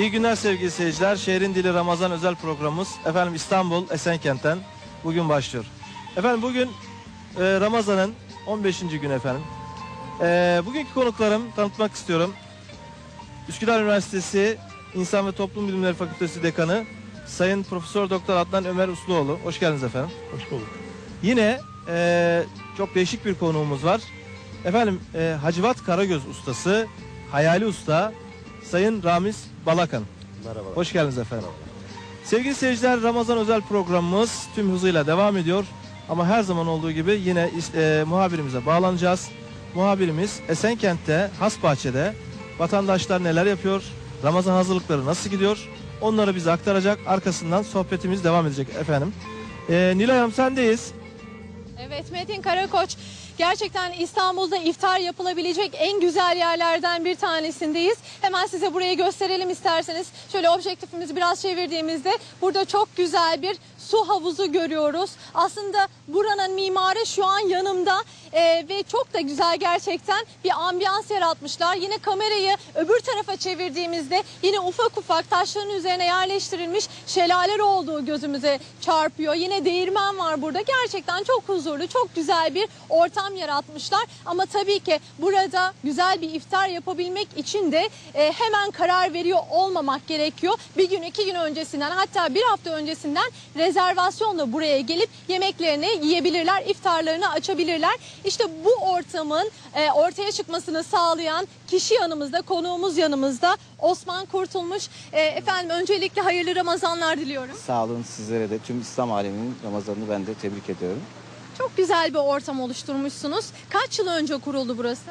İyi günler sevgili seyirciler. Şehrin Dili Ramazan özel programımız efendim İstanbul Esenkent'ten bugün başlıyor. Efendim bugün e, Ramazan'ın 15. günü efendim. E, bugünkü konuklarım tanıtmak istiyorum. Üsküdar Üniversitesi İnsan ve Toplum Bilimleri Fakültesi Dekanı Sayın Profesör Doktor Adnan Ömer Usluoğlu. Hoş geldiniz efendim. Hoş bulduk. Yine e, çok değişik bir konuğumuz var. Efendim e, Hacivat Karagöz ustası, Hayali Usta, Sayın Ramiz Balakan. Merhaba. Hoş geldiniz efendim. Sevgili seyirciler Ramazan özel programımız tüm hızıyla devam ediyor. Ama her zaman olduğu gibi yine e, muhabirimize bağlanacağız. Muhabirimiz Esenkent'te, Hasbahçe'de vatandaşlar neler yapıyor, Ramazan hazırlıkları nasıl gidiyor onları bize aktaracak. Arkasından sohbetimiz devam edecek efendim. E, Nilay Hanım sendeyiz. Evet Metin Karakoç gerçekten İstanbul'da iftar yapılabilecek en güzel yerlerden bir tanesindeyiz. Hemen size burayı gösterelim isterseniz. Şöyle objektifimizi biraz çevirdiğimizde burada çok güzel bir su havuzu görüyoruz. Aslında buranın mimarı şu an yanımda Ee, ve çok da güzel gerçekten bir ambiyans yaratmışlar. Yine kamerayı öbür tarafa çevirdiğimizde yine ufak ufak taşların üzerine yerleştirilmiş şelaleler olduğu gözümüze çarpıyor. Yine değirmen var burada. Gerçekten çok huzurlu, çok güzel bir ortam yaratmışlar. Ama tabii ki burada güzel bir iftar yapabilmek için de e, hemen karar veriyor olmamak gerekiyor. Bir gün, iki gün öncesinden hatta bir hafta öncesinden rezervasyonla buraya gelip yemeklerini yiyebilirler, iftarlarını açabilirler. İşte bu ortamın e, ortaya çıkmasını sağlayan kişi yanımızda, konuğumuz yanımızda Osman Kurtulmuş. E, efendim öncelikle hayırlı Ramazanlar diliyorum. Sağ olun sizlere de tüm İslam aleminin Ramazan'ını ben de tebrik ediyorum. Çok güzel bir ortam oluşturmuşsunuz. Kaç yıl önce kuruldu burası?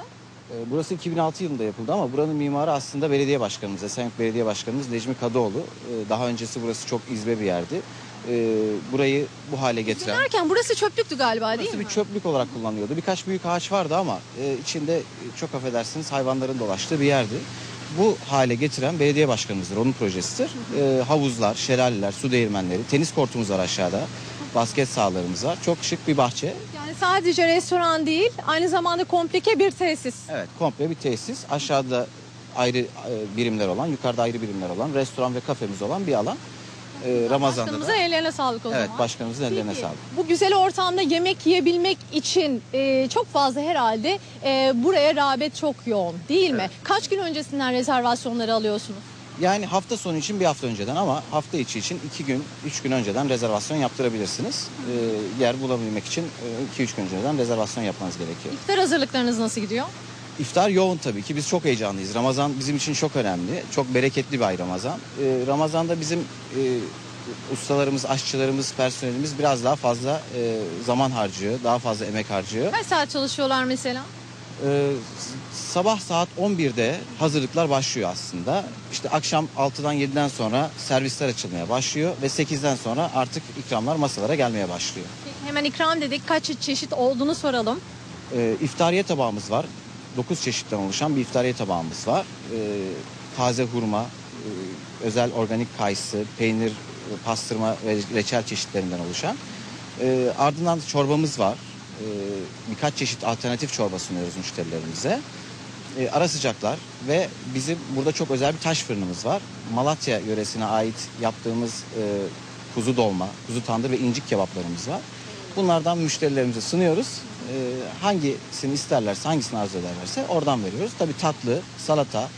Ee, Burası 2006 yılında yapıldı ama buranın mimarı aslında belediye başkanımız, Esenyurt Belediye Başkanımız Necmi Kadıoğlu. Ee, Daha öncesi burası çok izbe bir yerdi. Ee, Burayı bu hale getiren... Derken burası çöplüktü galiba değil Burası mi? bir çöplük olarak kullanılıyordu. Birkaç büyük ağaç vardı ama e, içinde e, çok affedersiniz hayvanların dolaştığı bir yerdi. Bu hale getiren belediye başkanımızdır, onun projesidir. Ee, havuzlar, şelaleler, su değirmenleri, tenis kortumuz var aşağıda. Basket sahalarımız var. Çok şık bir bahçe. Yani sadece restoran değil, aynı zamanda komplike bir tesis. Evet, komple bir tesis. Aşağıda ayrı e, birimler olan, yukarıda ayrı birimler olan, restoran ve kafemiz olan bir alan. Ee, Ramazan'da Başkanımızın da. ellerine sağlık o Evet, zaman. başkanımızın ellerine Peki, sağlık. Bu güzel ortamda yemek yiyebilmek için e, çok fazla herhalde e, buraya rağbet çok yoğun değil mi? Kaç gün öncesinden rezervasyonları alıyorsunuz? Yani hafta sonu için bir hafta önceden ama hafta içi için iki gün, üç gün önceden rezervasyon yaptırabilirsiniz. Ee, yer bulabilmek için e, iki üç gün önceden rezervasyon yapmanız gerekiyor. İftar hazırlıklarınız nasıl gidiyor? İftar yoğun tabii ki. Biz çok heyecanlıyız. Ramazan bizim için çok önemli. Çok bereketli bir ay Ramazan. Ee, Ramazan'da bizim e, ustalarımız, aşçılarımız, personelimiz biraz daha fazla e, zaman harcıyor. Daha fazla emek harcıyor. Kaç saat çalışıyorlar mesela? Ee, sabah saat 11'de hazırlıklar başlıyor aslında. İşte akşam 6'dan 7'den sonra servisler açılmaya başlıyor ve 8'den sonra artık ikramlar masalara gelmeye başlıyor. Hemen ikram dedik. Kaç çeşit olduğunu soralım. Ee, iftariye tabağımız var. 9 çeşitten oluşan bir iftariye tabağımız var. Ee, taze hurma, e, özel organik kayısı, peynir, e, pastırma ve reçel çeşitlerinden oluşan. Ee, ardından çorbamız var. Ee, birkaç çeşit alternatif çorba sunuyoruz müşterilerimize. Ee, ara sıcaklar ve bizim burada çok özel bir taş fırınımız var. Malatya yöresine ait yaptığımız e, kuzu dolma, kuzu tandır ve incik kebaplarımız var. Bunlardan müşterilerimize sunuyoruz. Ee, hangisini isterlerse, hangisini arzu ederlerse oradan veriyoruz. Tabii tatlı, salata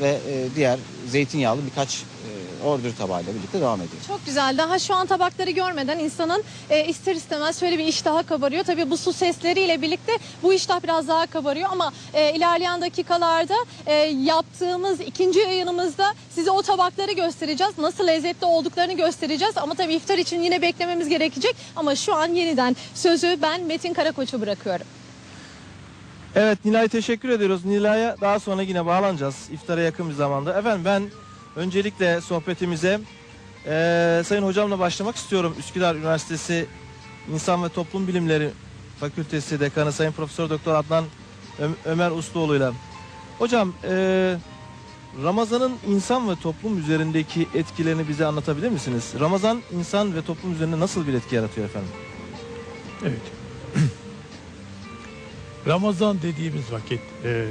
ve e, diğer zeytinyağlı birkaç e, ordür tabağıyla birlikte devam ediyor. Çok güzel. Daha şu an tabakları görmeden insanın e, ister istemez şöyle bir iştaha kabarıyor. Tabii bu su sesleriyle birlikte bu iştah biraz daha kabarıyor ama e, ilerleyen dakikalarda e, yaptığımız ikinci yayınımızda size o tabakları göstereceğiz. Nasıl lezzetli olduklarını göstereceğiz ama tabii iftar için yine beklememiz gerekecek. Ama şu an yeniden sözü ben Metin Karakoç'a bırakıyorum. Evet Nilay teşekkür ediyoruz. Nilay'a daha sonra yine bağlanacağız iftara yakın bir zamanda. Efendim ben öncelikle sohbetimize eee, Sayın Hocamla başlamak istiyorum. Üsküdar Üniversitesi İnsan ve Toplum Bilimleri Fakültesi Dekanı Sayın Profesör Doktor Adnan Ömer Usluoğlu'yla. Hocam eee, Ramazan'ın insan ve toplum üzerindeki etkilerini bize anlatabilir misiniz? Ramazan insan ve toplum üzerinde nasıl bir etki yaratıyor efendim? Evet. Ramazan dediğimiz vakit e,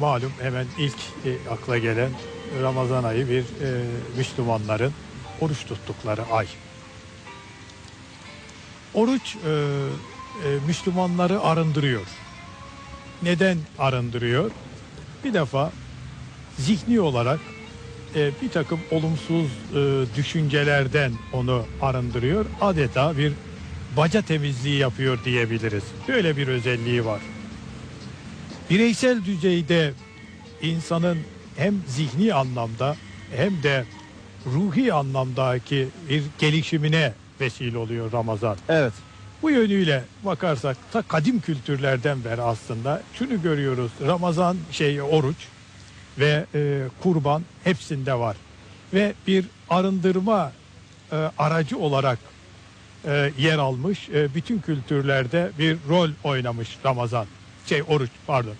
malum hemen ilk e, akla gelen Ramazan ayı bir e, Müslümanların oruç tuttukları ay. Oruç e, e, Müslümanları arındırıyor. Neden arındırıyor? Bir defa zihni olarak e, bir takım olumsuz e, düşüncelerden onu arındırıyor. Adeta bir baca temizliği yapıyor diyebiliriz. Böyle bir özelliği var. Bireysel düzeyde insanın hem zihni anlamda hem de ruhi anlamdaki bir gelişimine vesile oluyor Ramazan. Evet. Bu yönüyle bakarsak ta kadim kültürlerden beri aslında şunu görüyoruz. Ramazan şey oruç ve e, kurban hepsinde var. Ve bir arındırma e, aracı olarak e, yer almış. E, bütün kültürlerde bir rol oynamış Ramazan. Şey oruç pardon.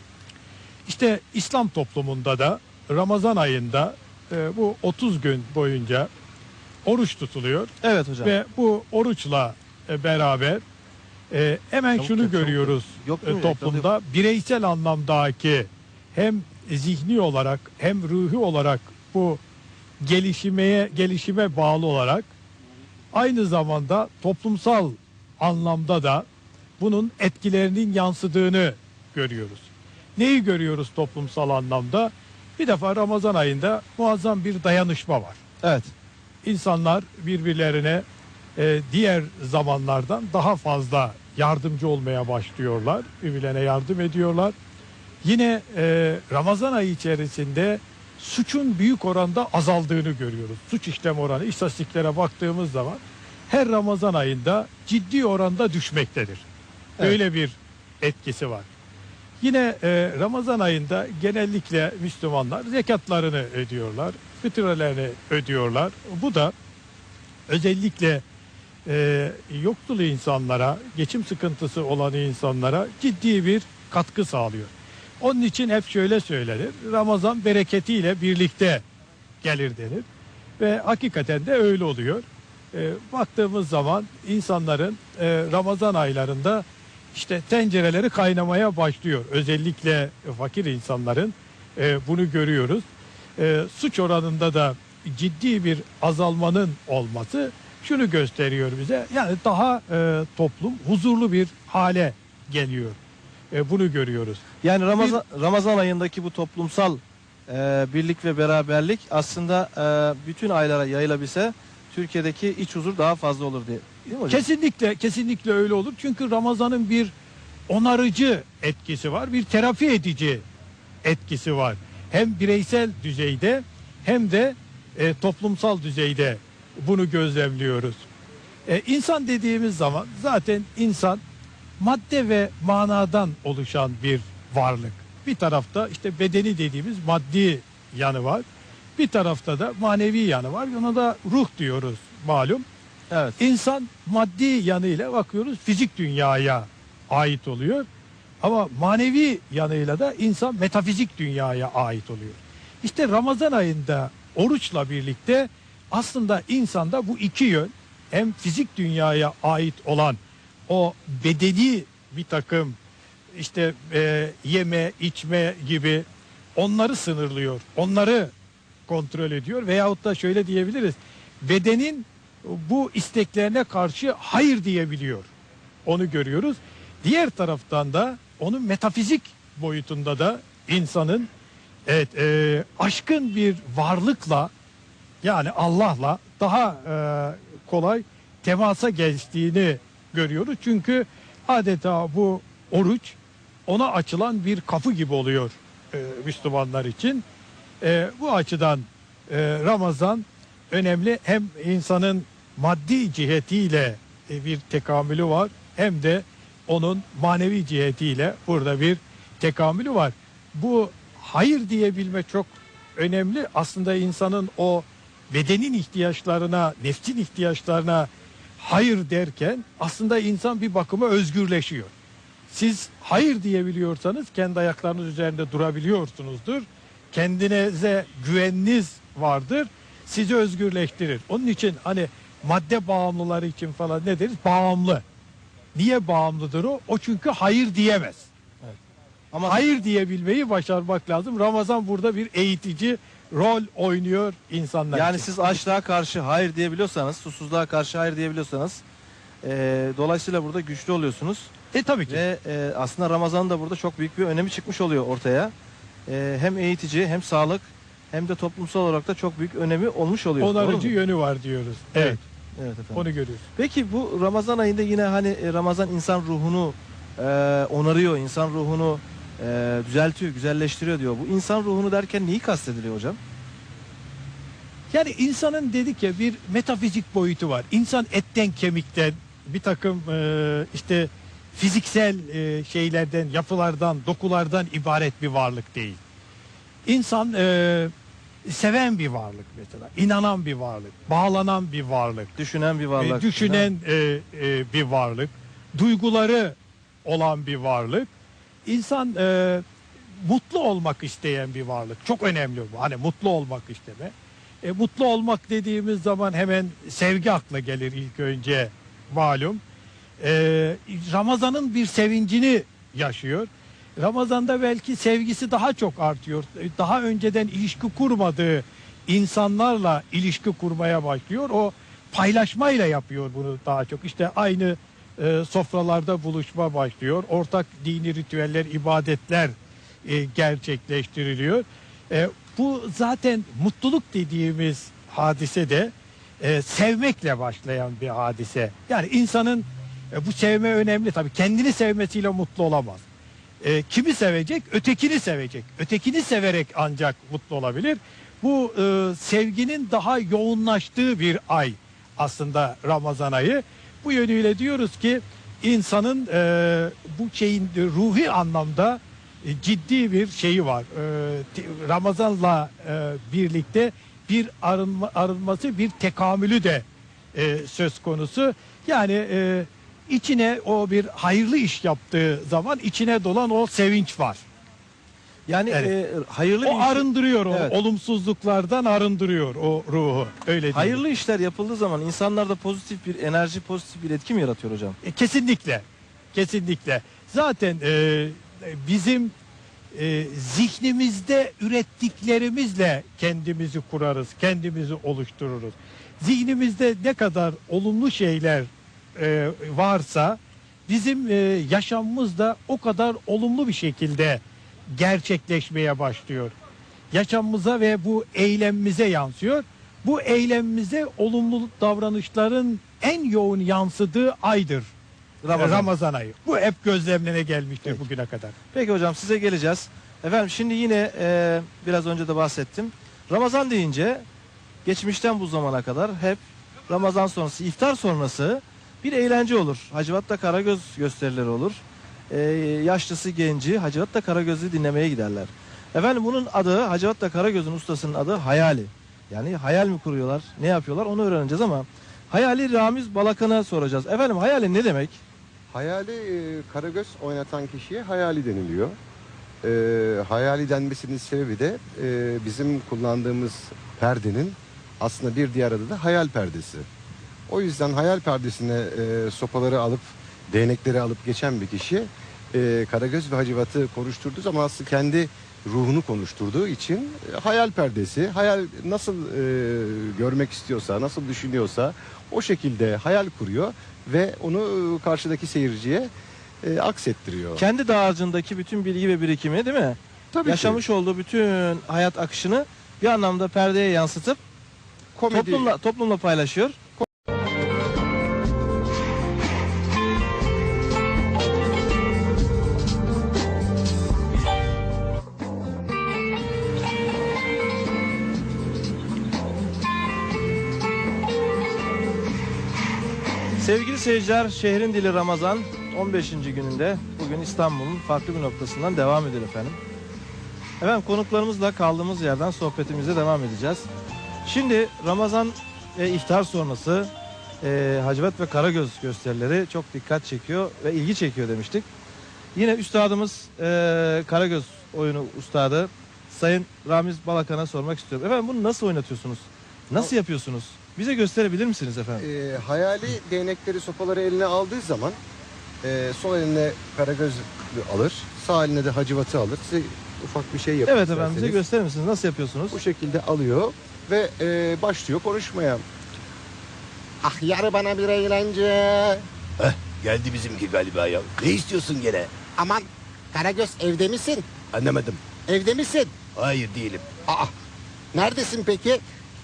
İşte İslam toplumunda da Ramazan ayında e, bu 30 gün boyunca oruç tutuluyor. Evet hocam. Ve bu oruçla e, beraber e, hemen Çabuk şunu çabuk görüyoruz Yok e, mu? toplumda bireysel anlamdaki hem zihni olarak hem ruhi olarak bu gelişimeye gelişime bağlı olarak aynı zamanda toplumsal anlamda da bunun etkilerinin yansıdığını görüyoruz. Neyi görüyoruz toplumsal anlamda? Bir defa Ramazan ayında muazzam bir dayanışma var Evet. insanlar birbirlerine e, diğer zamanlardan daha fazla yardımcı olmaya başlıyorlar. Birbirlerine yardım ediyorlar. Yine e, Ramazan ayı içerisinde suçun büyük oranda azaldığını görüyoruz. Suç işlem oranı istatistiklere baktığımız zaman her Ramazan ayında ciddi oranda düşmektedir. Evet. Böyle bir etkisi var. Yine e, Ramazan ayında genellikle Müslümanlar zekatlarını ödüyorlar, fitrelerini ödüyorlar. Bu da özellikle e, yoksul insanlara, geçim sıkıntısı olan insanlara ciddi bir katkı sağlıyor. Onun için hep şöyle söylenir, Ramazan bereketiyle birlikte gelir denir. Ve hakikaten de öyle oluyor. E, baktığımız zaman insanların e, Ramazan aylarında işte tencereleri kaynamaya başlıyor. Özellikle fakir insanların e, bunu görüyoruz. E, suç oranında da ciddi bir azalmanın olması şunu gösteriyor bize. Yani daha e, toplum huzurlu bir hale geliyor. E, bunu görüyoruz. Yani Ramazan Ramazan ayındaki bu toplumsal e, birlik ve beraberlik aslında e, bütün aylara yayılabilse Türkiye'deki iç huzur daha fazla olur diye. Kesinlikle kesinlikle öyle olur. Çünkü Ramazan'ın bir onarıcı etkisi var, bir terapi edici etkisi var. Hem bireysel düzeyde hem de e, toplumsal düzeyde bunu gözlemliyoruz. E, insan dediğimiz zaman zaten insan madde ve manadan oluşan bir varlık. Bir tarafta işte bedeni dediğimiz maddi yanı var. Bir tarafta da manevi yanı var. Ona da ruh diyoruz malum. Evet. İnsan maddi yanıyla bakıyoruz fizik dünyaya ait oluyor. Ama manevi yanıyla da insan metafizik dünyaya ait oluyor. İşte Ramazan ayında oruçla birlikte aslında insanda bu iki yön hem fizik dünyaya ait olan o bedeni bir takım işte e, yeme içme gibi onları sınırlıyor. Onları kontrol ediyor veyahut da şöyle diyebiliriz. Bedenin bu isteklerine karşı hayır diyebiliyor. Onu görüyoruz. Diğer taraftan da onun metafizik boyutunda da insanın evet e, aşkın bir varlıkla yani Allah'la daha e, kolay temasa geçtiğini görüyoruz. Çünkü adeta bu oruç ona açılan bir kapı gibi oluyor e, Müslümanlar için. E, bu açıdan e, Ramazan önemli. Hem insanın maddi cihetiyle e, bir tekamülü var hem de onun manevi cihetiyle burada bir tekamülü var. Bu hayır diyebilme çok önemli. Aslında insanın o bedenin ihtiyaçlarına, nefsin ihtiyaçlarına hayır derken aslında insan bir bakıma özgürleşiyor. Siz hayır diyebiliyorsanız kendi ayaklarınız üzerinde durabiliyorsunuzdur. Kendinize güveniniz vardır. Sizi özgürleştirir. Onun için hani madde bağımlıları için falan ne deriz? Bağımlı. Niye bağımlıdır o? O çünkü hayır diyemez. Ama Hayır diyebilmeyi başarmak lazım. Ramazan burada bir eğitici rol oynuyor insanlar Yani için. siz açlığa karşı hayır diyebiliyorsanız, susuzluğa karşı hayır diyebiliyorsanız e, dolayısıyla burada güçlü oluyorsunuz. E tabii ki. Ve e, aslında Ramazan'ın da burada çok büyük bir önemi çıkmış oluyor ortaya. E, hem eğitici hem sağlık hem de toplumsal olarak da çok büyük önemi olmuş oluyor. Onarıcı yönü var diyoruz. Evet, Evet efendim. onu görüyoruz. Peki bu Ramazan ayında yine hani e, Ramazan insan ruhunu e, onarıyor, insan ruhunu e, düzeltiyor, güzelleştiriyor diyor. Bu insan ruhunu derken neyi kastediliyor hocam? Yani insanın dedik ya bir metafizik boyutu var. İnsan etten kemikten bir takım e, işte fiziksel e, şeylerden, yapılardan, dokulardan ibaret bir varlık değil. İnsan e, seven bir varlık mesela, inanan bir varlık, bağlanan bir varlık, Düşünen bir e, varlık. düşünen e, e, bir varlık, duyguları olan bir varlık. İnsan e, mutlu olmak isteyen bir varlık. Çok önemli bu. Hani mutlu olmak isteme. E, mutlu olmak dediğimiz zaman hemen sevgi akla gelir ilk önce malum. E, Ramazan'ın bir sevincini yaşıyor. Ramazan'da belki sevgisi daha çok artıyor. Daha önceden ilişki kurmadığı insanlarla ilişki kurmaya başlıyor. O paylaşmayla yapıyor bunu daha çok. İşte aynı e, sofralarda buluşma başlıyor. Ortak dini ritüeller, ibadetler e, gerçekleştiriliyor. E, bu zaten mutluluk dediğimiz hadise de e, sevmekle başlayan bir hadise. Yani insanın e, bu sevme önemli tabii. Kendini sevmesiyle mutlu olamaz. E, kimi sevecek? Ötekini sevecek. Ötekini severek ancak mutlu olabilir. Bu e, sevginin daha yoğunlaştığı bir ay aslında Ramazan ayı. Bu yönüyle diyoruz ki insanın e, bu şeyin ruhi anlamda e, ciddi bir şeyi var. E, Ramazan'la e, birlikte bir arınma, arınması, bir tekamülü de e, söz konusu. Yani e, içine o bir hayırlı iş yaptığı zaman içine dolan o sevinç var. Yani Evet. e, hayırlı O bir iş- arındırıyor, o Evet. olumsuzluklardan arındırıyor o ruhu. Öyle diyeyim. hayırlı işler yapıldığı zaman insanlarda pozitif bir enerji, pozitif bir etki mi yaratıyor hocam? E, kesinlikle. Kesinlikle. Zaten e, bizim e, zihnimizde ürettiklerimizle kendimizi kurarız, kendimizi oluştururuz. Zihnimizde ne kadar olumlu şeyler e, varsa bizim e, yaşamımız da o kadar olumlu bir şekilde gerçekleşmeye başlıyor. Yaşamımıza ve bu eylemimize yansıyor. Bu eylemimize olumlu davranışların en yoğun yansıdığı aydır. Ramazan. Ramazan, ayı. Bu hep gözlemlene gelmiştir Peki. bugüne kadar. Peki hocam size geleceğiz. Efendim şimdi yine e, biraz önce de bahsettim. Ramazan deyince geçmişten bu zamana kadar hep Ramazan sonrası, iftar sonrası bir eğlence olur. Hacivat'ta Karagöz gösterileri olur. E, yaşlısı genci Hacivat'ta Karagöz'ü dinlemeye giderler. Efendim bunun adı Hacivat'ta Karagöz'ün ustasının adı Hayali. Yani hayal mi kuruyorlar, ne yapıyorlar onu öğreneceğiz ama Hayali Ramiz Balakan'a soracağız. Efendim hayali ne demek? Hayali e, Karagöz oynatan kişiye hayali deniliyor. E, hayali denmesinin sebebi de e, bizim kullandığımız perdenin aslında bir diğer adı da hayal perdesi. O yüzden hayal perdesine e, sopaları alıp değnekleri alıp geçen bir kişi e, Karagöz ve Hacivat'ı konuşturduğu zaman aslında kendi ruhunu konuşturduğu için e, hayal perdesi, hayal nasıl e, görmek istiyorsa, nasıl düşünüyorsa o şekilde hayal kuruyor ve onu e, karşıdaki seyirciye e, aksettiriyor. Kendi dağarcığındaki bütün bilgi ve birikimi değil mi? Tabii ki yaşamış olduğu bütün hayat akışını bir anlamda perdeye yansıtıp komedi toplumla toplumla paylaşıyor. Seyirciler, şehrin dili Ramazan 15. gününde bugün İstanbul'un farklı bir noktasından devam ediyor efendim. Efendim konuklarımızla kaldığımız yerden sohbetimize devam edeceğiz. Şimdi Ramazan ve iftar sonrası e, Hacivat ve Karagöz gösterileri çok dikkat çekiyor ve ilgi çekiyor demiştik. Yine üstadımız e, Karagöz oyunu ustadı Sayın Ramiz Balakan'a sormak istiyorum. Efendim bunu nasıl oynatıyorsunuz? Nasıl yapıyorsunuz? Bize gösterebilir misiniz efendim? e, hayali değnekleri sopaları eline aldığı zaman e, sol eline Karagöz alır, sağ eline de Hacivat'ı alır. Size ufak bir şey yapıyor. Evet efendim bize isterseniz. gösterir misiniz? Nasıl yapıyorsunuz? Bu şekilde alıyor ve e, başlıyor konuşmaya. Ah yar bana bir eğlence. Geldi bizimki galiba ya. Ne istiyorsun gene? Aman Karagöz evde misin? Anlamadım. Evde misin? Hayır değilim. Aa neredesin peki?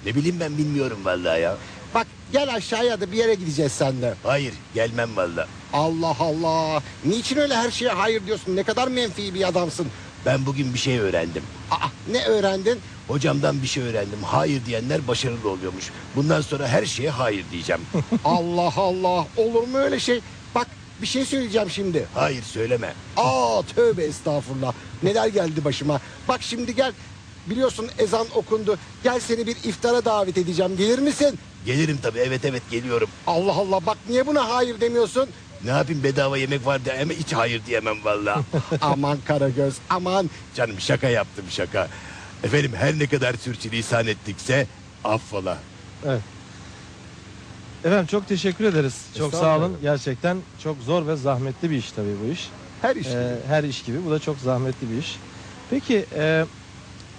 Ne bileyim ben bilmiyorum vallahi ya. Bak gel aşağıya da bir yere gideceğiz seninle. Hayır gelmem vallahi. Allah Allah. Niçin öyle her şeye hayır diyorsun? Ne kadar menfi bir adamsın. Ben bugün bir şey öğrendim. Aa ne öğrendin? Hocamdan bir şey öğrendim. Hayır diyenler başarılı oluyormuş. Bundan sonra her şeye hayır diyeceğim. Allah Allah. Olur mu öyle şey? Bak bir şey söyleyeceğim şimdi. hayır söyleme. Aa tövbe estağfurullah. Neler geldi başıma. Bak şimdi gel. Biliyorsun ezan okundu. Gel seni bir iftara davet edeceğim. Gelir misin? Gelirim tabii evet evet geliyorum. Allah Allah bak niye buna hayır demiyorsun? Ne yapayım bedava yemek var diye ama hiç hayır diyemem vallahi. aman Karagöz aman. Canım şaka yaptım şaka. Efendim her ne kadar sürçülisan ettikse affola. Efendim çok teşekkür ederiz. Çok sağ Estağfurullah. olun. Gerçekten çok zor ve zahmetli bir iş tabii bu iş. Her iş. Ee, her iş gibi. Bu da çok zahmetli bir iş. Peki e,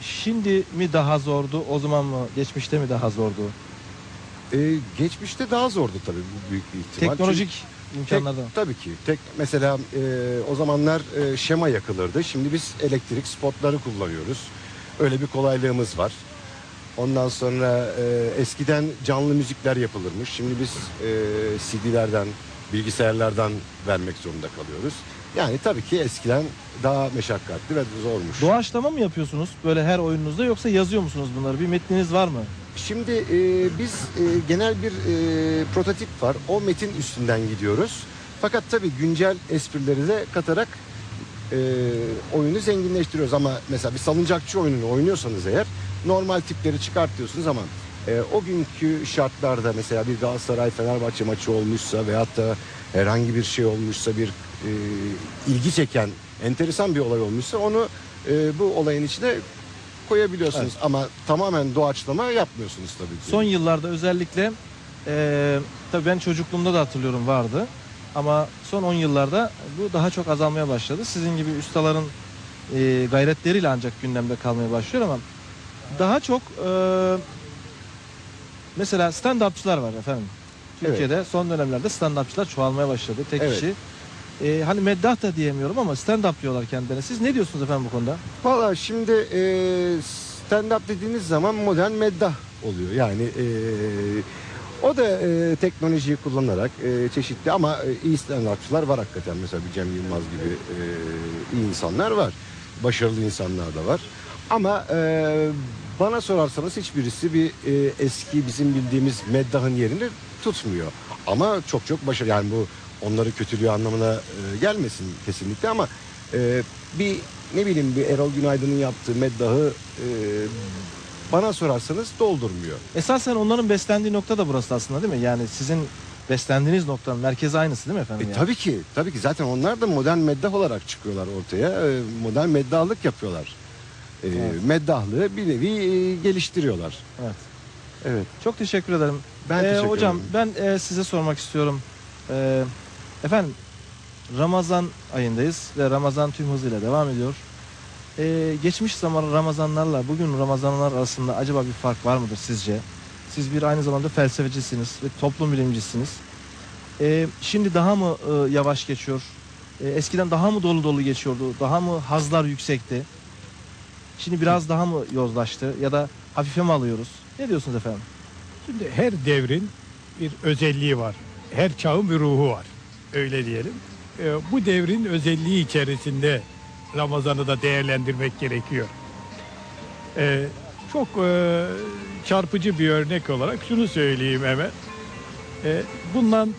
şimdi mi daha zordu? O zaman mı? Geçmişte mi daha zordu? Ee, geçmişte daha zordu tabii bu büyük bir ihtimal. Teknolojik Tek- imkanlardan. tabii ki. Tek mesela e, o zamanlar e, şema yakılırdı. Şimdi biz elektrik spotları kullanıyoruz. Öyle bir kolaylığımız var. Ondan sonra e, eskiden canlı müzikler yapılırmış. Şimdi biz e, CD'lerden, bilgisayarlardan vermek zorunda kalıyoruz. Yani tabii ki eskiden daha meşakkatli ve zormuş. Doğaçlama mı yapıyorsunuz böyle her oyununuzda yoksa yazıyor musunuz bunları? Bir metniniz var mı? Şimdi e, biz e, genel bir e, prototip var. O metin üstünden gidiyoruz. Fakat tabii güncel esprileri de katarak e, oyunu zenginleştiriyoruz. Ama mesela bir salıncakçı oyununu oynuyorsanız eğer normal tipleri çıkartıyorsunuz ama e, o günkü şartlarda mesela bir Galatasaray Fenerbahçe maçı olmuşsa veyahut da herhangi bir şey olmuşsa bir ilgi çeken enteresan bir olay olmuşsa onu e, bu olayın içine koyabiliyorsunuz ama tamamen doğaçlama yapmıyorsunuz tabii ki. Son yıllarda özellikle e, tabii ben çocukluğumda da hatırlıyorum vardı. Ama son 10 yıllarda bu daha çok azalmaya başladı. Sizin gibi ustaların e, gayretleriyle ancak gündemde kalmaya başlıyor ama daha çok e, mesela stand-upçılar var efendim. Türkiye'de son dönemlerde stand-upçılar çoğalmaya başladı. Tek Evet. kişi. E, hani meddah da diyemiyorum ama stand-up diyorlar kendilerine. Siz ne diyorsunuz efendim bu konuda? Valla şimdi e, stand-up dediğiniz zaman modern meddah oluyor. Yani e, o da e, teknolojiyi kullanarak e, çeşitli ama e, iyi stand-upçılar var hakikaten. Mesela bir Cem Yılmaz gibi e, iyi insanlar var. Başarılı insanlar da var. Ama e, bana sorarsanız hiçbirisi bir e, eski bizim bildiğimiz meddahın yerini tutmuyor. Ama çok çok başarılı. Yani bu onları kötülüğü anlamına e, gelmesin kesinlikle ama e, bir ne bileyim bir Erol Günaydın'ın yaptığı meddahı e, bana sorarsanız doldurmuyor. Esasen onların beslendiği nokta da burası aslında değil mi? Yani sizin beslendiğiniz noktanın merkezi aynısı değil mi efendim? E, yani? tabii ki, tabii ki zaten onlar da modern meddah olarak çıkıyorlar ortaya. E, modern meddahlık yapıyorlar. E, Evet. Meddahlığı bir nevi e, geliştiriyorlar. Evet. Evet. Çok teşekkür ederim. Ben Ee, teşekkür hocam ederim. ben e, size sormak istiyorum. Ee, efendim Ramazan ayındayız ve Ramazan tüm hızıyla devam ediyor. Ee, geçmiş zaman Ramazanlarla bugün Ramazanlar arasında acaba bir fark var mıdır sizce? Siz bir aynı zamanda felsefecisiniz ve toplum bilimcisiniz. Ee, şimdi daha mı e, yavaş geçiyor? Ee, eskiden daha mı dolu dolu geçiyordu? Daha mı hazlar yüksekti? Şimdi biraz daha mı yozlaştı ya da hafife mi alıyoruz? Ne diyorsunuz efendim? Şimdi her devrin bir özelliği var. Her çağın bir ruhu var. Öyle diyelim. Ee, bu devrin özelliği içerisinde Ramazan'ı da değerlendirmek gerekiyor. Ee, çok e, çarpıcı bir örnek olarak şunu söyleyeyim hemen. Ee, bundan e,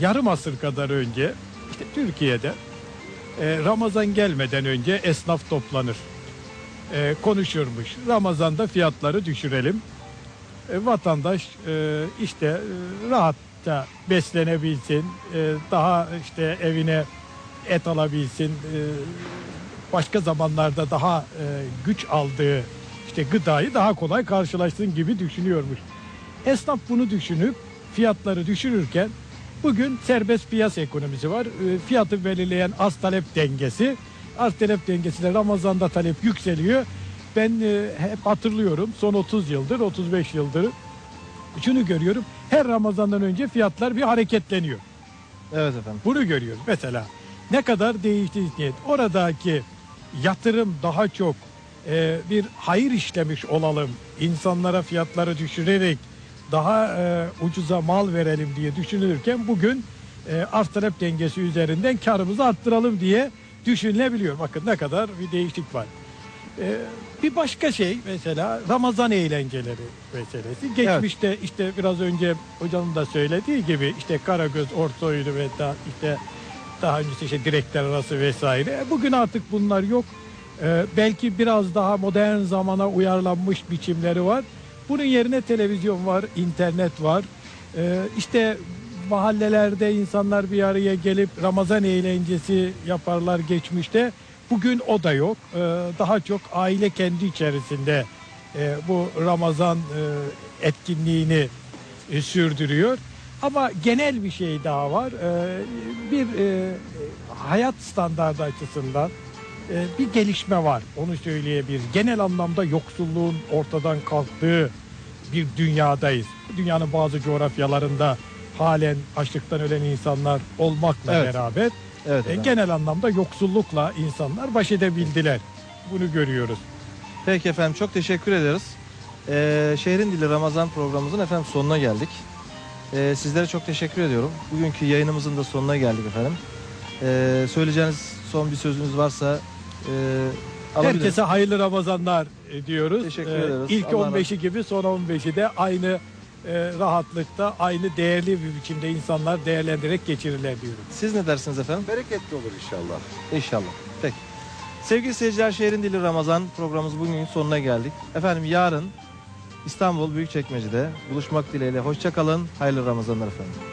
yarım asır kadar önce işte Türkiye'de e, Ramazan gelmeden önce esnaf toplanır. E, konuşurmuş. Ramazan'da fiyatları düşürelim e, vatandaş e, işte e, rahatça beslenebilsin, e, daha işte evine et alabilsin, e, başka zamanlarda daha e, güç aldığı işte gıdayı daha kolay karşılaşsın gibi düşünüyormuş. Esnaf bunu düşünüp fiyatları düşürürken bugün serbest piyasa ekonomisi var. Fiyatı belirleyen az talep dengesi Arz talep dengesinde Ramazan'da talep yükseliyor. Ben hep hatırlıyorum son 30 yıldır 35 yıldır şunu görüyorum. Her Ramazan'dan önce fiyatlar bir hareketleniyor. Evet efendim. Bunu görüyoruz. Mesela ne kadar değişti niyet. Oradaki yatırım daha çok e, bir hayır işlemiş olalım. insanlara fiyatları düşürerek daha e, ucuza mal verelim diye düşünülürken bugün e, arz talep dengesi üzerinden karımızı arttıralım diye düşünülebiliyor. Bakın ne kadar bir değişiklik var. E, bir başka şey mesela Ramazan eğlenceleri meselesi. Geçmişte işte biraz önce hocanın da söylediği gibi işte Karagöz, Ortaoylu ve daha işte daha öncesi işte direkler arası vesaire. Bugün artık bunlar yok. Ee, belki biraz daha modern zamana uyarlanmış biçimleri var. Bunun yerine televizyon var, internet var. Ee, işte mahallelerde insanlar bir araya gelip Ramazan eğlencesi yaparlar geçmişte. Bugün o da yok. Ee, daha çok aile kendi içerisinde e, bu Ramazan e, etkinliğini e, sürdürüyor. Ama genel bir şey daha var. Ee, bir e, hayat standardı açısından e, bir gelişme var. Onu söyleyebiliriz. Genel anlamda yoksulluğun ortadan kalktığı bir dünyadayız. Dünyanın bazı coğrafyalarında halen açlıktan ölen insanlar olmakla Evet. beraber Evet e, genel anlamda yoksullukla insanlar baş edebildiler. Bunu görüyoruz. Peki efendim çok teşekkür ederiz. Ee, Şehrin Dili Ramazan programımızın efendim sonuna geldik. Ee, sizlere çok teşekkür ediyorum. Bugünkü yayınımızın da sonuna geldik efendim. Ee, söyleyeceğiniz son bir sözünüz varsa e, alabilirim. Herkese hayırlı Ramazanlar diyoruz. Teşekkür Ee, ederiz. İlk Allah razı 15'i gibi son 15'i de aynı e, rahatlıkta, aynı değerli bir biçimde insanlar değerlendirerek geçirirler diyorum. Siz ne dersiniz efendim? Bereketli olur inşallah. İnşallah. Peki. Sevgili seyirciler Şehrin Dili Ramazan programımız bugünün sonuna geldik. Efendim yarın İstanbul Büyükçekmece'de buluşmak dileğiyle. Hoşça kalın. Hayırlı Ramazanlar efendim.